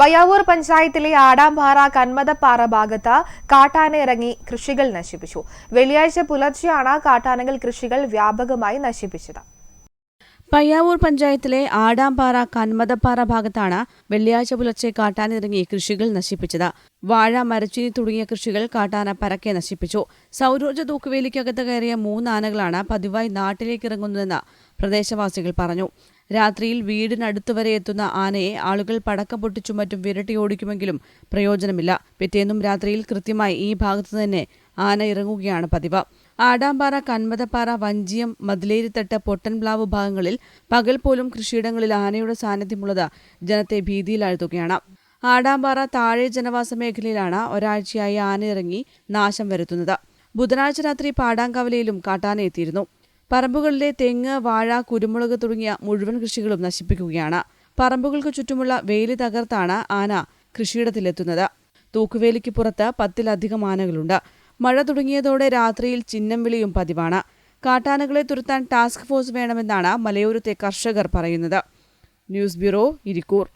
പയ്യാവൂർ പഞ്ചായത്തിലെ ആടാംപാറ കന്മതപ്പാറ ഭാഗത്ത് കാട്ടാന ഇറങ്ങി കൃഷികൾ നശിപ്പിച്ചു. വെള്ളിയാഴ്ച പുലർച്ചെയാണ് കാട്ടാനകൾ കൃഷികൾ വ്യാപകമായി നശിപ്പിച്ചത്. പയ്യാവൂർ പഞ്ചായത്തിലെ ആടാംപാറ കന്മതപ്പാറ ഭാഗത്താണ് വെള്ളിയാഴ്ച പുലർച്ചെ കാട്ടാനിറങ്ങി കൃഷികൾ നശിപ്പിച്ചത്. വാഴ മരച്ചീനി തുടങ്ങിയ കൃഷികൾ കാട്ടാന പരക്കെ നശിപ്പിച്ചു. സൗരോർജ തൂക്കുവേലിക്കകത്ത് കയറിയ മൂന്നാനകളാണ് പതിവായി നാട്ടിലേക്ക് ഇറങ്ങുന്നതെന്ന് പ്രദേശവാസികൾ പറഞ്ഞു. രാത്രിയിൽ വീടിനടുത്തുവരെ എത്തുന്ന ആനയെ ആളുകൾ പടക്കം പൊട്ടിച്ചും മറ്റും വിരട്ടി ഓടിക്കുമെങ്കിലും പ്രയോജനമില്ല. പിറ്റേന്നും രാത്രിയിൽ കൃത്യമായി ഈ ഭാഗത്തു തന്നെ ആന ഇറങ്ങുകയാണ് പതിവ്. ആടാമ്പാറ കന്മതപ്പാറ വഞ്ചിയം മതിലേരിത്തട്ട് പൊട്ടൻപ്ലാവ് ഭാഗങ്ങളിൽ പകൽ പോലും കൃഷിയിടങ്ങളിൽ ആനയുടെ സാന്നിധ്യമുള്ളത് ജനത്തെ ഭീതിയിലാഴ്ത്തുകയാണ്. ആടാമ്പാറ താഴെ ജനവാസ മേഖലയിലാണ് ഒരാഴ്ചയായി ആന ഇറങ്ങി നാശം വരുത്തുന്നത്. ബുധനാഴ്ച രാത്രി പാടാങ്കവലയിലും കാട്ടാന എത്തിയിരുന്നു. പറമ്പുകളിലെ തെങ്ങ് വാഴ കുരുമുളക് തുടങ്ങിയ മുഴുവൻ കൃഷികളും നശിപ്പിക്കുകയാണ്. പറമ്പുകൾക്ക് ചുറ്റുമുള്ള വേലി തകർത്താണ് ആന കൃഷിയിടത്തിലെത്തുന്നത്. തൂക്കുവേലിക്ക് പുറത്ത് പത്തിലധികം ആനകളുണ്ട്. മഴ തുടങ്ങിയതോടെ രാത്രിയിൽ ചിഹ്നം വിളിയും പതിവാണ്. കാട്ടാനകളെ തുരത്താൻ ടാസ്ക് ഫോഴ്സ് വേണമെന്നാണ് മലയോരത്തെ കർഷകർ പറയുന്നത്. News bureau Irikkur.